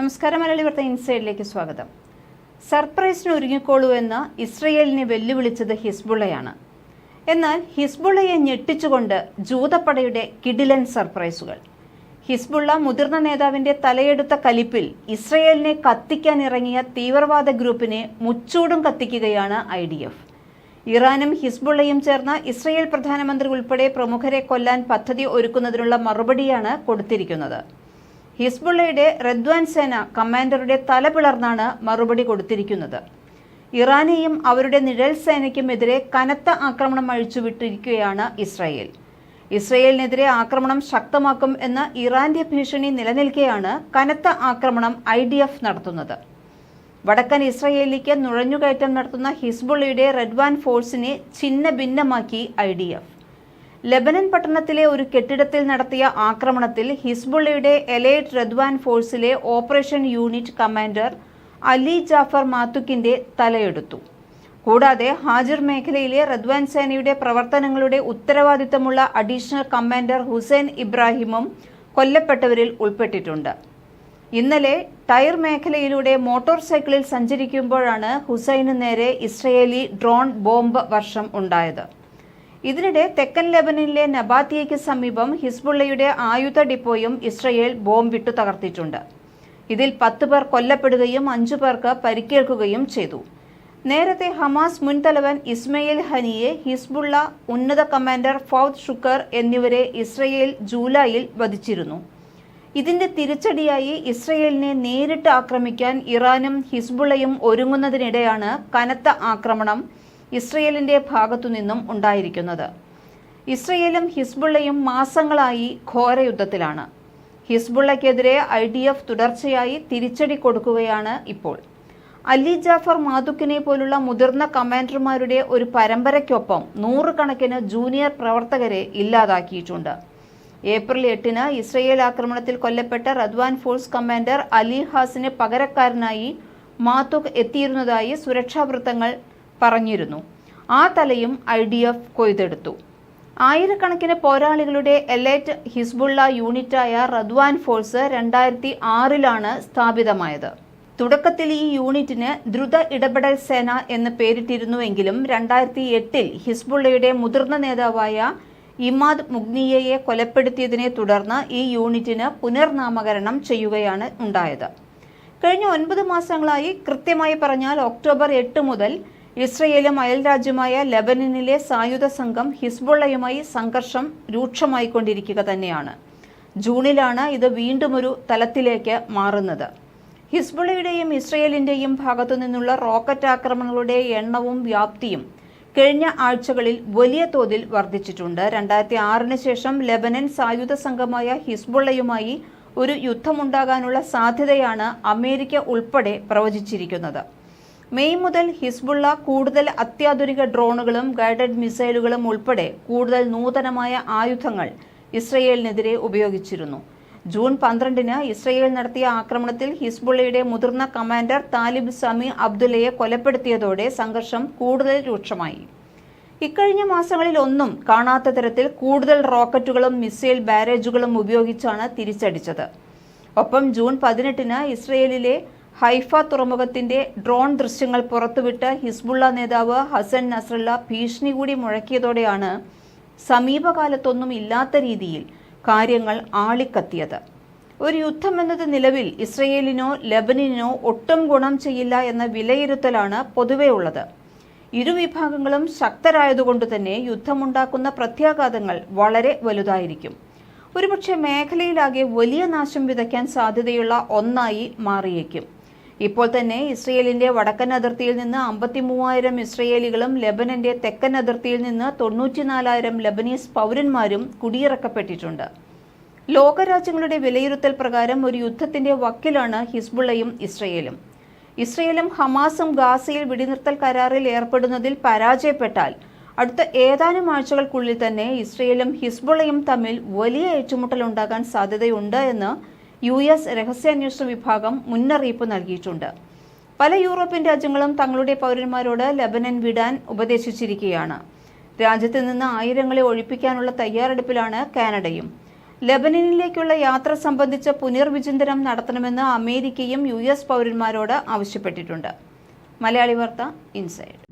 നമസ്കാരം മലയാളി വാർത്ത ഇൻസൈഡിലേക്ക് സ്വാഗതം. സർപ്രൈസിന് ഒരുങ്ങിക്കോളൂ എന്ന് ഇസ്രയേലിനെ വെല്ലുവിളിച്ചത് ഹിസ്ബുള്ളയാണ്. എന്നാൽ ഹിസ്ബുള്ളയെ ഞെട്ടിച്ചുകൊണ്ട് ജൂതപ്പടയുടെ കിഡിലൻ സർപ്രൈസുകൾ. ഹിസ്ബുള്ള മുതിർന്ന നേതാവിന്റെ തലയെടുത്ത കലിപ്പിൽ ഇസ്രയേലിനെ കത്തിക്കാൻ ഇറങ്ങിയ തീവ്രവാദ ഗ്രൂപ്പിനെ മുച്ചൂടും കത്തിക്കുകയാണ് ഐ ഡി എഫ്. ഇറാനും ഹിസ്ബുള്ളയും ചേർന്ന് ഇസ്രയേൽ പ്രധാനമന്ത്രി ഉൾപ്പെടെ പ്രമുഖരെ കൊല്ലാൻ പദ്ധതി ഒരുക്കുന്നതിനുള്ള മറുപടിയാണ് കൊടുത്തിരിക്കുന്നത്. ഹിസ്ബുള്ളയുടെ റദ്വാൻ സേന കമാൻഡറുടെ തല പിളർന്നാണ് മറുപടി കൊടുത്തിരിക്കുന്നത്. ഇറാനെയും അവരുടെ നിഴൽ സേനയ്ക്കുമെതിരെ കനത്ത ആക്രമണം അഴിച്ചുവിട്ടിരിക്കുകയാണ് ഇസ്രായേൽ. ഇസ്രയേലിനെതിരെ ആക്രമണം ശക്തമാക്കും എന്ന ഇറാന്റെ ഭീഷണി നിലനിൽക്കെയാണ് കനത്ത ആക്രമണം ഐ ഡി എഫ് നടത്തുന്നത്. വടക്കൻ ഇസ്രയേലിലേക്ക് നുഴഞ്ഞുകയറ്റം നടത്തുന്ന ഹിസ്ബുള്ളയുടെ റെഡ്വാൻ ഫോഴ്സിനെ ഛിന്ന ഭിന്നമാക്കി ഐ ഡി എഫ്. ലെബനൻ പട്ടണത്തിലെ ഒരു കെട്ടിടത്തിൽ നടത്തിയ ആക്രമണത്തിൽ ഹിസ്ബുള്ളയുടെ elite Radwan ഫോഴ്സിലെ operation unit commander Ali Jafar മാത്തുക്കിന്റെ തലയെടുത്തു. കൂടാതെ ഹാജിർ മേഖലയിലെ റദ്വാൻ സേനയുടെ പ്രവർത്തനങ്ങളുടെ ഉത്തരവാദിത്തമുള്ള അഡീഷണൽ കമാൻഡർ ഹുസൈൻ ഇബ്രാഹിമും കൊല്ലപ്പെട്ടവരിൽ ഉൾപ്പെട്ടിട്ടുണ്ട്. ഇന്നലെ ടയർ മേഖലയിലൂടെ മോട്ടോർ സൈക്കിളിൽ സഞ്ചരിക്കുമ്പോഴാണ് ഹുസൈന് നേരെ ഇസ്രയേലി ഡ്രോൺ ബോംബ് വർഷം ഉണ്ടായത്. ഇതിനിടെ തെക്കൻ ലെബനനിലെ നബാത്തിയയ്ക്ക് സമീപം ഹിസ്ബുള്ളയുടെ ആയുധ ഡിപ്പോയും ഇസ്രയേൽ ബോംബിട്ടു തകർത്തിട്ടുണ്ട്. ഇതിൽ പത്ത് പേർ കൊല്ലപ്പെടുകയും അഞ്ചു പേർക്ക് പരിക്കേൽക്കുകയും ചെയ്തു. നേരത്തെ ഹമാസ് മുൻ തലവൻ ഇസ്മയിൽ ഹനിയെ ഹിസ്ബുള്ള ഉന്നത കമാൻഡർ ഫൗദ് ഷുക്കർ എന്നിവരെ ഇസ്രയേൽ ജൂലൈയിൽ വധിച്ചിരുന്നു. ഇതിന്റെ തിരിച്ചടിയായി ഇസ്രയേലിനെ നേരിട്ട് ആക്രമിക്കാൻ ഇറാനും ഹിസ്ബുള്ളയും ഒരുങ്ങുന്നതിനിടെയാണ് കനത്ത ആക്രമണം ഇസ്രയേലിന്റെ ഭാഗത്തുനിന്നും ഉണ്ടായിരിക്കുന്നത്. ഇസ്രയേലും ഹിസ്ബുള്ളയും മാസങ്ങളായി ഘോരയുദ്ധത്തിലാണ്. ഹിസ്ബുള്ളയ്ക്കെതിരെ ഐ ഡി എഫ് തുടർച്ചയായി തിരിച്ചടി കൊടുക്കുകയാണ് ഇപ്പോൾ. അലി ജാഫർ മാതുക്കിനെ പോലുള്ള മുതിർന്ന കമാൻഡർമാരുടെ ഒരു പരമ്പരയ്ക്കൊപ്പം നൂറുകണക്കിന് ജൂനിയർ പ്രവർത്തകരെ ഇല്ലാതാക്കിയിട്ടുണ്ട്. ഏപ്രിൽ എട്ടിന് ഇസ്രയേൽ ആക്രമണത്തിൽ കൊല്ലപ്പെട്ട റദ്വാൻ ഫോഴ്സ് കമാൻഡർ അലി ഹാസിന് പകരക്കാരനായി മാത്തുക് എത്തിയിരുന്നതായി സുരക്ഷാ വൃത്തങ്ങൾ പറഞ്ഞിരുന്നു. ആ തലയും ഐ ഡി എഫ് കൊയ്തെടുത്തു. ആയിരക്കണക്കിന് പോരാളികളുടെ എലൈറ്റ് ഹിസ്ബുള്ള യൂണിറ്റായ റദ്വാൻ ഫോഴ്സ് രണ്ടായിരത്തി ആറിലാണ് സ്ഥാപിതമായത്. തുടക്കത്തിൽ ഈ യൂണിറ്റിന് ദ്രുത ഇടപെടൽ സേന എന്ന് പേരിട്ടിരുന്നുവെങ്കിലും രണ്ടായിരത്തി എട്ടിൽ ഹിസ്ബുള്ളയുടെ മുതിർന്ന നേതാവായ ഇമാദ് മുഗ്നിയയെ കൊലപ്പെടുത്തിയതിനെ തുടർന്ന് ഈ യൂണിറ്റിന് പുനർനാമകരണം ചെയ്യുകയാണ് ഉണ്ടായത്. കഴിഞ്ഞ ഒൻപത് മാസങ്ങളായി കൃത്യമായി പറഞ്ഞാൽ ഒക്ടോബർ എട്ട് മുതൽ ഇസ്രയേലും അയൽരാജ്യമായ ലെബനനിലെ സായുധ സംഘം ഹിസ്ബുള്ളയുമായി സംഘർഷം രൂക്ഷമായിക്കൊണ്ടിരിക്കുക തന്നെയാണ്. ജൂണിലാണ് ഇത് വീണ്ടും ഒരു തലത്തിലേക്ക് മാറുന്നത്. ഹിസ്ബുള്ളയുടെയും ഇസ്രയേലിന്റെയും ഭാഗത്തു നിന്നുള്ള റോക്കറ്റ് ആക്രമണങ്ങളുടെ എണ്ണവും വ്യാപ്തിയും കഴിഞ്ഞ ആഴ്ചകളിൽ വലിയ തോതിൽ വർദ്ധിച്ചിട്ടുണ്ട്. രണ്ടായിരത്തി ആറിന് ശേഷം ലെബനൻ സായുധ സംഘമായ ഹിസ്ബുള്ളയുമായി ഒരു യുദ്ധമുണ്ടാകാനുള്ള സാധ്യതയാണ് അമേരിക്ക ഉൾപ്പെടെ പ്രവചിച്ചിരിക്കുന്നത്. മെയ് മുതൽ ഹിസ്ബുള്ള കൂടുതൽ അത്യാധുനിക ഡ്രോണുകളും ഗൈഡഡ് മിസൈലുകളും ഉൾപ്പെടെ കൂടുതൽ നൂതനമായ ആയുധങ്ങൾ ഇസ്രയേലിനെതിരെ ഉപയോഗിച്ചിരുന്നു. ജൂൺ പന്ത്രണ്ടിന് ഇസ്രയേൽ നടത്തിയ ആക്രമണത്തിൽ ഹിസ്ബുള്ളയുടെ മുതിർന്ന കമാൻഡർ താലിബ് സമി അബ്ദുല്ലയെ കൊലപ്പെടുത്തിയതോടെ സംഘർഷം കൂടുതൽ രൂക്ഷമായി. ഇക്കഴിഞ്ഞ മാസങ്ങളിൽ ഒന്നും കാണാത്ത തരത്തിൽ കൂടുതൽ റോക്കറ്റുകളും മിസൈൽ ബാരേജുകളും ഉപയോഗിച്ചാണ് തിരിച്ചടിച്ചത്. ഒപ്പം ജൂൺ പതിനെട്ടിന് ഇസ്രയേലിലെ ഹൈഫ തുറമുഖത്തിന്റെ ഡ്രോൺ ദൃശ്യങ്ങൾ പുറത്തുവിട്ട് ഹിസ്ബുള്ള നേതാവ് ഹസൻ നസ്രല്ല ഭീഷണി കൂടി മുഴക്കിയതോടെയാണ് സമീപകാലത്തൊന്നും ഇല്ലാത്ത രീതിയിൽ കാര്യങ്ങൾ ആളിക്കത്തിയത്. ഒരു യുദ്ധം എന്നത് നിലവിൽ ഇസ്രയേലിനോ ലബനിനോ ഒട്ടും ഗുണം ചെയ്യില്ല എന്ന വിലയിരുത്തലാണ് പൊതുവെ ഉള്ളത്. ഇരുവിഭാഗങ്ങളും ശക്തരായതുകൊണ്ട് തന്നെ യുദ്ധമുണ്ടാക്കുന്ന പ്രത്യാഘാതങ്ങൾ വളരെ വലുതായിരിക്കും. ഒരുപക്ഷെ മേഖലയിലാകെ വലിയ നാശം വിതയ്ക്കാൻ സാധ്യതയുള്ള ഒന്നായി മാറിയേക്കും. ഇപ്പോൾ തന്നെ ഇസ്രയേലിന്റെ വടക്കൻ അതിർത്തിയിൽ നിന്ന് അമ്പത്തി മൂവായിരം ഇസ്രയേലികളും ലെബനന്റെ തെക്കൻ അതിർത്തിയിൽ നിന്ന് തൊണ്ണൂറ്റിനാലായിരം ലബനീസ് പൗരന്മാരും കുടിയിറക്കപ്പെട്ടിട്ടുണ്ട്. ലോകരാജ്യങ്ങളുടെ വിലയിരുത്തൽ പ്രകാരം ഒരു യുദ്ധത്തിന്റെ വക്കിലാണ് ഹിസ്ബുള്ളയും ഇസ്രയേലും. ഇസ്രയേലും ഹമാസും ഗാസയിൽ വെടിനിർത്തൽ കരാറിൽ ഏർപ്പെടുന്നതിൽ പരാജയപ്പെട്ടാൽ അടുത്ത ഏതാനും ആഴ്ചകൾക്കുള്ളിൽ തന്നെ ഇസ്രയേലും ഹിസ്ബുള്ളയും തമ്മിൽ വലിയ ഏറ്റുമുട്ടലുണ്ടാകാൻ സാധ്യതയുണ്ട് എന്ന് യു എസ് രഹസ്യാന്വേഷണ വിഭാഗം മുന്നറിയിപ്പ് നൽകിയിട്ടുണ്ട്. പല യൂറോപ്യൻ രാജ്യങ്ങളും തങ്ങളുടെ പൗരന്മാരോട് ലബനൻ വിടാൻ ഉപദേശിച്ചിരിക്കുകയാണ്. രാജ്യത്ത് നിന്ന് ആയിരങ്ങളെ ഒഴിപ്പിക്കാനുള്ള തയ്യാറെടുപ്പിലാണ് കാനഡയും. ലബനനിലേക്കുള്ള യാത്ര സംബന്ധിച്ച പുനർവിചിന്തനം നടത്തണമെന്ന് അമേരിക്കയും യു എസ് പൗരന്മാരോട് ആവശ്യപ്പെട്ടിട്ടുണ്ട്. മലയാളി വാർത്ത ഇൻസൈഡ്.